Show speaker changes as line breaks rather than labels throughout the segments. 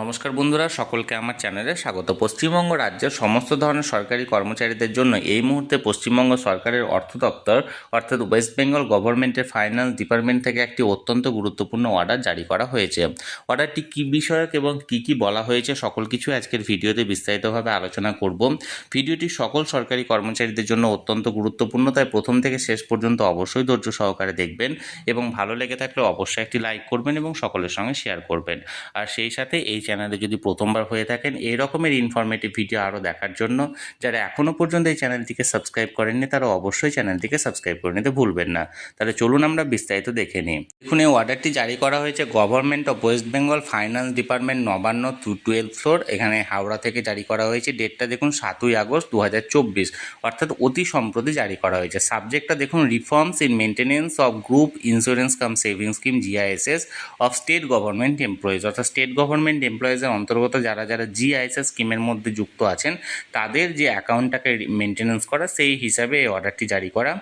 নমস্কার বন্ধুরা, সকলকে আমার চ্যানেলে স্বাগত। পশ্চিমবঙ্গ রাজ্যের সমস্ত ধরনের সরকারি কর্মচারীদের জন্য এই মুহূর্তে পশ্চিমবঙ্গ সরকারের অর্থ দপ্তর, অর্থাৎ ওয়েস্ট বেঙ্গল গভর্নমেন্টের ফাইন্যান্স ডিপার্টমেন্ট থেকে একটি অত্যন্ত গুরুত্বপূর্ণ অর্ডার জারি করা হয়েছে। অর্ডারটি কী বিষয়ক এবং কী কী বলা হয়েছে সকল কিছু আজকের ভিডিওতে বিস্তারিতভাবে আলোচনা করব। ভিডিওটি সকল সরকারি কর্মচারীদের জন্য অত্যন্ত গুরুত্বপূর্ণ, তাই প্রথম থেকে শেষ পর্যন্ত অবশ্যই ধৈর্য সহকারে দেখবেন এবং ভালো লেগে থাকলে অবশ্যই একটি লাইক করবেন এবং সকলের সঙ্গে শেয়ার করবেন। আর সেই সাথে এই চ্যানেলে যদি প্রথমবার হয়ে থাকেন এই রকমের ইনফরমেটিভ ভিডিও আরও দেখার জন্য যারা এখনও পর্যন্ত এই চ্যানেলটিকে সাবস্ক্রাইব করেননি, তারা অবশ্যই চ্যানেলটিকে সাবস্ক্রাইব করে নিতে ভুলবেন না। তাহলে চলুন আমরা বিস্তারিত দেখে নিই। দেখুন, এই অর্ডারটি জারি করা হয়েছে government of West Bengal finance department Nabanna two twelve floor এখানে হাওড়া থেকে জারি করা হয়েছে। ডেটটা দেখুন সাতই আগস্ট দু হাজার চব্বিশ, অর্থাৎ অতি সম্প্রতি জারি করা হয়েছে। সাবজেক্টটা দেখুন reforms in maintenance of group insurance cum savings scheme GISS of state government employees অর্থাৎ স্টেট গভর্নমেন্ট এমপ্লয়িজের অন্তর্গত যারা যারা জিআইএসএস স্কিমের মধ্যে যুক্ত আছেন, তাদের যে অ্যাকাউন্টটাকে মেনটেনেন্স করা, সেই হিসাবে এই অর্ডারটি জারি করা।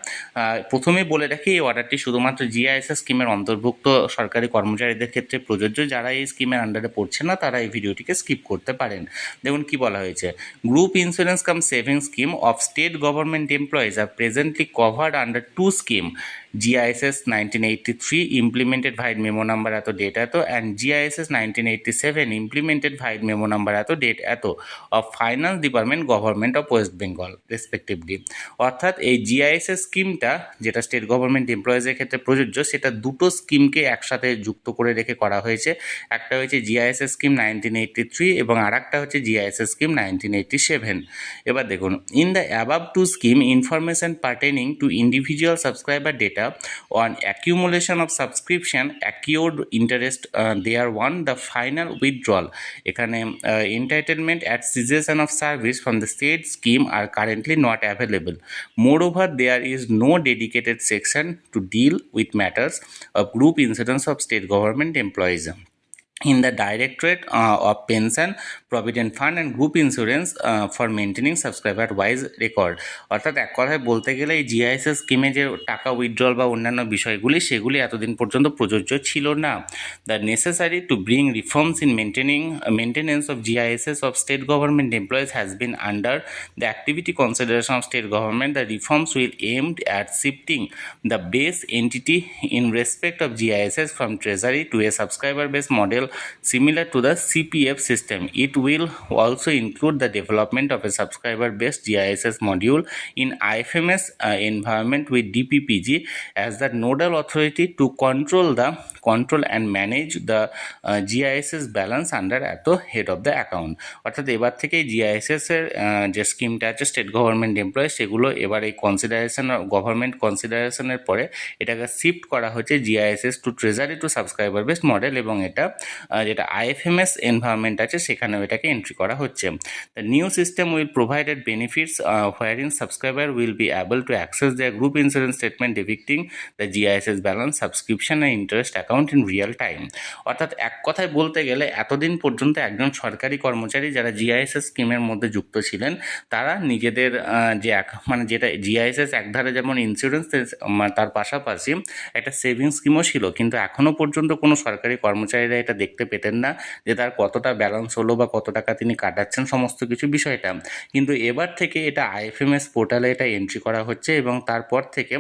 প্রথমে বলে রাখি, এই অর্ডারটি শুধুমাত্র জিআইএসএস স্কিমের অন্তর্ভুক্ত সরকারি কর্মচারীদের ক্ষেত্রে প্রযোজ্য। যারা এই স্কিমের আন্ডারে পড়ছে না, তারা এই ভিডিওটিকে স্কিপ করতে পারেন। দেখুন কি বলা হয়েছে। Group insurance cum savings scheme of state government employees R presently covered under two scheme GISS 1983 implemented via memo number এত ডেট এত and GISS 1987 implemented via memo number এত ডেট এত of finance department government of West Bengal respectively অর্থাৎ এই GISS স্কিমটা যেটা state government এমপ্লয়িজের ক্ষেত্রে প্রযোজ্য, সেটা দুটো স্কিমকে একসাথে যুক্ত করে রেখে করা হয়েছে। একটা হচ্ছে GISS scheme nineteen eighty three এবং আর একটা হচ্ছে GISS scheme nineteen eighty seven এবার দেখুন in the above two scheme information pertaining to individual subscriber data on accumulation of subscription accrued interest uh, there one the final withdrawal এখানে entitlement at cessation of service from the state scheme are currently not available moreover there is no dedicated section to deal with matters of group insurance of state government employees in the directorate uh, of pension provident fund and group insurance uh, for maintaining subscriber wise record অর্থাৎ এক কথায় বলতে গেলে এই GISS স্কিমে যে টাকা withdrawal বা অন্যান্য বিষয়গুলি সেগুলি এতদিন পর্যন্ত প্রযোজ্য ছিল না the necessary to bring reforms in maintaining maintenance of GISS of state government employees has been under the activity consideration of state government the reforms will aimed at shifting the base entity in respect of GISS from treasury to a subscriber based model similar to the CPF system. It will also include the development of a subscriber based GISS module in IFMS uh, environment with DPPG as the nodal authority to control the and manage the uh, GISS balance under at the head of the account. অর্থাৎ এবার থেকে GISS এর আহ, যে স্কিমটা আছে state government employ সেগুলো এবার এই কনসিডারেশন গভর্নমেন্ট কনসিডারেশনের পরে এটাকে শিফট করা হচ্ছে GISS to treasury to subscriber based model এবং এটা যেটা আইএফএমএস এনভায়রনমেন্ট আছে সেখানেও এটাকে এন্ট্রি করা হচ্ছে। The new system will provided benefits where in subscriber will be able to access their group insurance statement depicting the GISS balance subscription and interest account in real time অর্থাৎ এক কথায় বলতে গেলে এতদিন পর্যন্ত একজন সরকারি কর্মচারী যারা জিআইএসএস স্কিমের মধ্যে যুক্ত ছিলেন, তারা নিজেদের যে এক মানে যেটা জিআইএসএস একধারে যেমন ইন্স্যুরেন্স তার পাশাপাশি একটা সেভিংস স্কিমও ছিল। কিন্তু এখনও পর্যন্ত কোনো সরকারি কর্মচারীরা এটা দেখতে পেতেন না যে তার কতটা ব্যালেন্স হলো বা কত টাকা তিনি কাটাচ্ছেন সমস্ত কিছু বিষয়টা। কিন্তু এবার থেকে এটা আইএফএমএস পোর্টালে এটা এন্ট্রি করা হচ্ছে এবং তারপর থেকে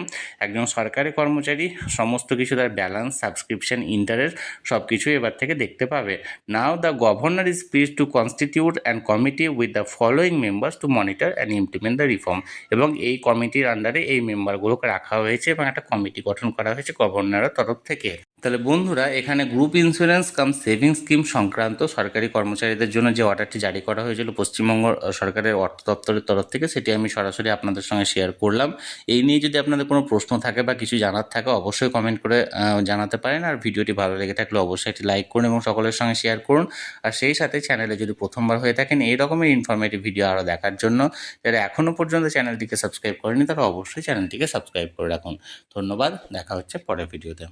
একজন সরকারি কর্মচারী সমস্ত কিছু তার ব্যালেন্স সাবস্ক্রিপশন ইন্টারেস্ট সব কিছুই এবার থেকে দেখতে পাবে। Now the governor is please to constitute and committee with the following members to monitor and implement the reform এবং এই কমিটির আন্ডারে এই মেম্বারগুলোকে রাখা হয়েছে এবং একটা কমিটি গঠন করা হয়েছে গভর্নরের তরফ থেকে। তাহলে বন্ধুরা, এখানে group insurance cum saving scheme সংক্রান্ত সরকারি কর্মচারীদের জন্য যে অর্ডারটি জারি করা হয়েছিল পশ্চিমবঙ্গ সরকারের অর্থ দপ্তরের তরফ থেকে, সেটি আমি সরাসরি আপনাদের সঙ্গে শেয়ার করলাম। এই নিয়ে যদি আপনাদের কোনো প্রশ্ন থাকে বা কিছু জানার থাকে, অবশ্যই কমেন্ট করে জানাতে পারেন। আর ভিডিওটি ভালো লেগে থাকলে অবশ্যই একটি লাইক করুন এবং সকলের সঙ্গে শেয়ার করুন। আর সেই সাথে চ্যানেলে যদি প্রথমবার হয়ে থাকেন এই রকমের ইনফরমেটিভ ভিডিও আরও দেখার জন্য, যারা এখনও পর্যন্ত চ্যানেলটিকে সাবস্ক্রাইব করেনি তারা অবশ্যই চ্যানেলটিকে সাবস্ক্রাইব করে রাখুন। ধন্যবাদ, দেখা হচ্ছে পরের ভিডিওতে